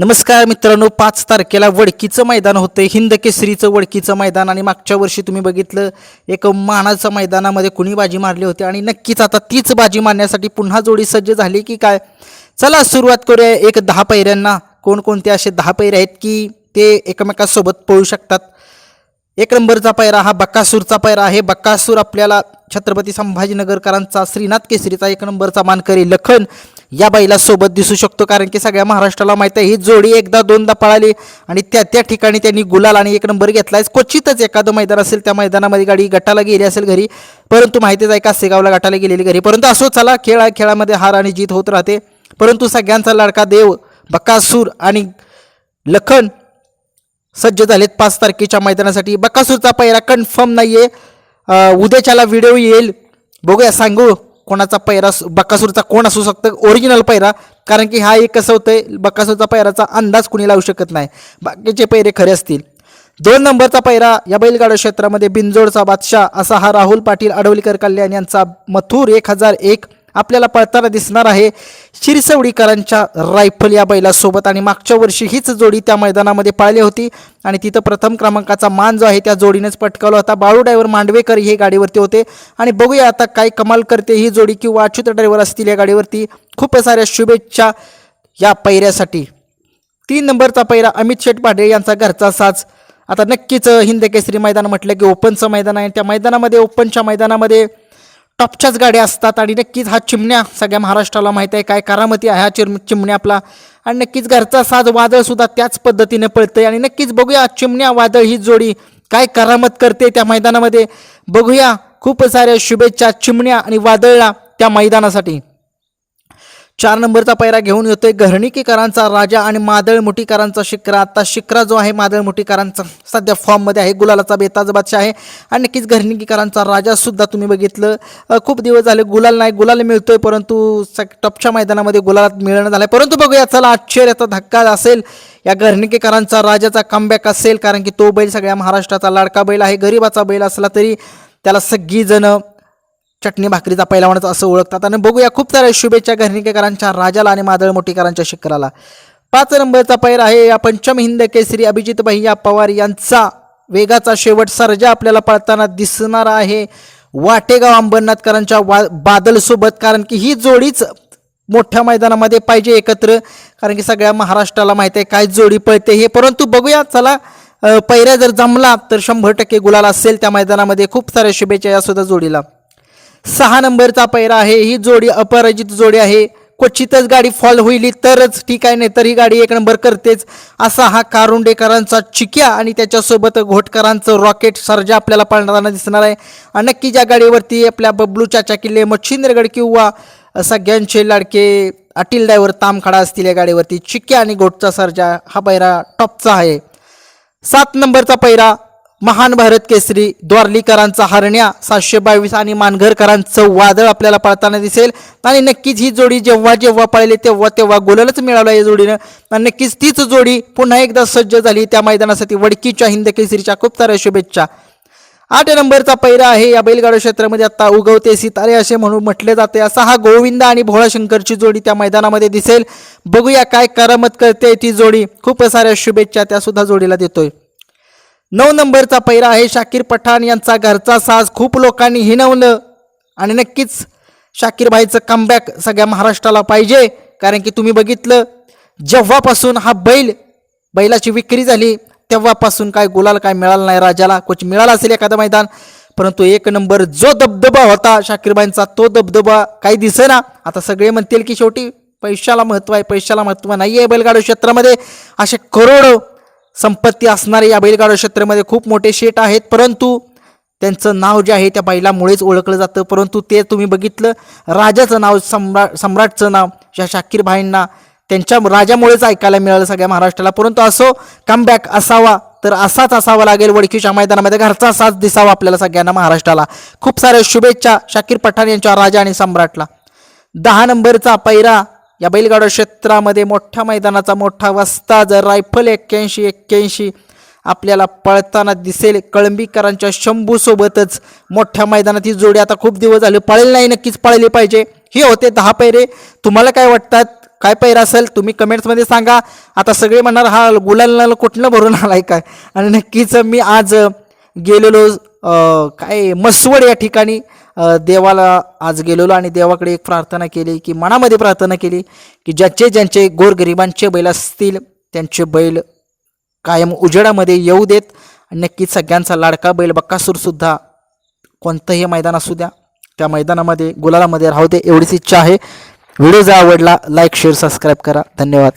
नमस्कार मित्रांनो पाच तारखेला वडकीचं मैदान होतं हिंद केसरीचं वडकीचं मैदान आणि मागच्या वर्षी तुम्ही बघितलं एक मानाचं मैदानामध्ये कुणी बाजी मारली होती आणि नक्कीच आता तीच बाजी मारण्यासाठी पुन्हा जोडी सज्ज झाली की काय? चला सुरुवात करूया एक दहा पैऱ्यांना. कोणकोणते असे दहा पैरे आहेत की ते एकमेकांसोबत पळू शकतात? एक नंबरचा पैरा हा बक्कासूरचा पैरा आहे. बक्कासूर आपल्याला छत्रपती संभाजीनगरकरांचा श्रीनाथ केसरीचा एक नंबरचा मानकरी लखन या बैला सोबत दिसू शकतो कारण की सगळ्या महाराष्ट्राला माहीत आहे ही जोडी एकदा दोनदा पळाली आणि त्या त्या ठिकाणी त्यांनी गुलाल आणि एक नंबर घेतलाय. क्वचितच एखादं मैदान असेल त्या मैदानामध्ये गाडी गटाला गेली असेल घरी परंतु माहितीच आहे कासेगावला गटाला गेलेली घरी. परंतु असो चला खेळ खेळामध्ये हार आणि जीत होत राहते. परंतु सगळ्यांचा लाडका देव बकासूर आणि लखन सज्ज झालेत पाच तारखेच्या मैदानासाठी. बकासूरचा पहिला कन्फर्म नाही आहे उद्याच्याला व्हिडिओ येईल. बघूया सांगू कोणाचा पैरा स- बकासूरचा कोण असू शकतं? ओरिजिनल पैरा. कारण की हा एक कसं होतंय बकासूरचा पैराचा अंदाज कुणी लावू शकत नाही. बाकीचे पैरे खरे असतील. दोन नंबरचा पैरा या बैलगाडा क्षेत्रामध्ये बिंजोडचा बादशाह असा हा राहुल पाटील आडवलीकर कल्याण यांचा मथुर एक हजार एक. आपल्याला पळताना दिसणार आहे शिरसवडीकरांच्या रायफल या बैलासोबत. आणि मागच्या वर्षी हीच जोडी त्या मैदानामध्ये पाळली होती. आणि तिथं प्रथम क्रमांकाचा मान जो आहे त्या जोडीनेच पटकावला होता. बाळू ड्रायव्हर मांडवेकर हे गाडीवरती होते. आणि बघूया आता काय कमाल करते ही जोडी किंवा अच्युत ड्रायव्हर असतील या गाडीवरती. खूप साऱ्या शुभेच्छा या पैऱ्यासाठी. तीन नंबरचा पैरा अमित शेठ पांडे यांचा घरचा साज. आता नक्कीच हिंद केसरी मैदान म्हटलं की ओपनचं मैदान आहे. त्या मैदानामध्ये ओपनच्या मैदानामध्ये टॉपच्याच गाड्या असतात आणि नक्कीच हा चिमण्या सगळ्या महाराष्ट्राला माहीत आहे काय करामती आहे हा चिम चिमण्या आपला. आणि नक्कीच घरचा साज वादळ सुद्धा त्याच पद्धतीने पळतंय. आणि नक्कीच बघूया चिमण्या वादळ ही जोडी काय करामत करते त्या मैदानामध्ये. बघूया खूप साऱ्या शुभेच्छा चिमण्या आणि वादळला त्या मैदानासाठी. चार नंबरचा पैरा घेऊन येतोय घरणीकीकरांचा राजा आणि मादळ मुठीकरांचा शिक्रा आता शिक्रा जो आहे मादळ मुठीकरांचा सध्या फॉर्ममध्ये आहे. गुलालाचा बेताज बादशाह आहे. आणि नक्कीच घरणीकीकरांचा राजा सुद्धा तुम्ही बघितलं. खूप दिवस झाले गुलाल नाही गुलाल मिळतोय परंतु सग टपच्या मैदानामध्ये गुलालात मिळणं झालं आहे परंतु बघूया चला आश्चर्याचा धक्का असेल. या घरणीकेकरांचा राजाचा कमबॅक असेल कारण की तो बैल सगळ्या महाराष्ट्राचा लाडका बैल आहे. गरीबाचा बैल असला तरी त्याला सगळीजणं चटणी भाकरीचा पैलवानच असं ओळखतात. आणि बघूया खूप साऱ्या शुभेच्छा घरणिकेकरांच्या राजाला आणि मादळ मोठीकरांच्या शिखराला पाच नंबरचा पैर आहे या पंचम हिंद केसरी अभिजित भैया पवार यांचा. वेगाचा शेवट सर्जा आपल्याला पळताना दिसणार आहे. वाटेगाव अंबरनाथकरांच्या वा बादलसोबत कारण की ही जोडीच मोठ्या मैदानामध्ये पाहिजे एकत्र. कारण की सगळ्या महाराष्ट्राला माहिती आहे काय जोडी पळते हे. परंतु बघूया चला पैऱ्या जर जमला तर शंभर टक्के गुलाल असेल त्या मैदानामध्ये. खूप साऱ्या शुभेच्छा या सुद्धा जोडीला. सहा नंबरचा पैरा आहे. ही जोडी अपराजित जोडी आहे. क्वचितच गाडी फॉल होईल तरच ठीक आहे नाही तर ही गाडी एक नंबर करतेच. असा हा कारुंडेकरांचा चिक्या आणि त्याच्यासोबत घोटकरांचं रॉकेट सर्जा आपल्याला पळताना दिसणार आहे. आणि नक्की ज्या गाडीवरती आपल्या बबलूच्याच्या किल्ले मच्छिंद्रगड किंवा सगळ्यांचे लाडके अटील ड्रायव्हर तामखाडा असतील या गाडीवरती चिक्या आणि घोटचा सर्जा हा पैरा टॉपचा आहे. सात नंबरचा पैरा महान भारत केसरी द्वारलीकरांचा हरण्या सातशे बावीस आणि मानघरकरांचं वादळ आपल्याला पळताना दिसेल. आणि नक्कीच ही जोडी जेव्हा जेव्हा पळले तेव्हा तेव्हा गोलच मिळालं या जोडीनं. आणि नक्कीच तीच जोडी पुन्हा एकदा सज्ज झाली त्या मैदानासाठी. वडकीच्या हिंद केसरीच्या खूप साऱ्या शुभेच्छा. आठ नंबरचा पैरा आहे. या बैलगाडा क्षेत्रामध्ये आता उगवते सितारे असे म्हणून म्हटले जाते. असा हा गोविंदा आणि भोळाशंकरची जोडी त्या मैदानामध्ये दिसेल. बघूया काय करामत करते ती जोडी. खूप साऱ्या शुभेच्छा त्या सुद्धा जोडीला देतोय. नऊ नंबरचा पैरा आहे शाकीर पठाण. यांचा घरचा साज खूप लोकांनी हिनवलं आणि नक्कीच शाकीर भाईचं कमबॅक सगळ्या महाराष्ट्राला पाहिजे. कारण की तुम्ही बघितलं जेव्हापासून हा बैल बैलाची विक्री झाली तेव्हापासून काय गुलाल काय मिळालं नाही राजाला. कोच मिळाला असेल एखादं मैदान परंतु एक नंबर जो दबदबा होता शाकीरबाईंचा तो दबदबा काही दिसेना. आता सगळे म्हणतील की शेवटी पैशाला महत्त्व आहे पैशाला महत्त्व नाही आहे बैलगाडा क्षेत्रामध्ये. असे करोडो संपत्ती असणारे या बैलगाडा क्षेत्रामध्ये खूप मोठे शेट आहेत परंतु त्यांचं नाव जे आहे त्या बैलामुळेच ओळखलं जातं. परंतु ते तुम्ही बघितलं राजाचं नाव सम्राट सम्राटचं नाव या शाकीर भाईंना त्यांच्या राजामुळेच ऐकायला मिळालं सगळ्या महाराष्ट्राला. परंतु असो कमबॅक असावा तर असाच असावा लागेल वडकीच्या मैदानामध्ये. घरचा साथ दिसावा आपल्याला सगळ्यांना महाराष्ट्राला. खूप साऱ्या शुभेच्छा शाकीर पठाण यांच्या राजा आणि सम्राटला. दहा नंबरचा पैरा या बैलगाडा क्षेत्रामध्ये मोठ्या मैदानाचा मोठा वस्ता जर रायफल एक्क्याऐंशी एक्क्याऐंशी आपल्याला पळताना दिसेल कळंबीकरांच्या शंभूसोबतच मोठ्या मैदानात ही जोडी आता खूप दिवस झाले पळेल नाही नक्कीच पळली पाहिजे. हे होते दहा पैरे. तुम्हाला काय वाटतात? काय पैरा असेल? तुम्ही कमेंट्समध्ये सांगा. आता सगळे म्हणणार हा गुलाल कुठनं भरून आलाय काय? आणि नक्कीच मी आज गेलेलो काय मसवड या ठिकाणी. देवाला आज गेलेलो आणि देवाकडे एक प्रार्थना केली की मनामध्ये प्रार्थना केली की ज्याचे ज्यांचे गोरगरिबांचे बैल असतील त्यांचे बैल कायम उजेडामध्ये येऊ देत. आणि नक्कीच सगळ्यांचा लाडका बैल बक्कासूरसुद्धा कोणतंही मैदान असू द्या त्या मैदानामध्ये गुलालामध्ये राहू दे एवढीच इच्छा आहे. व्हिडिओ जर आवडला लाईक शेअर सबस्क्राईब करा. धन्यवाद.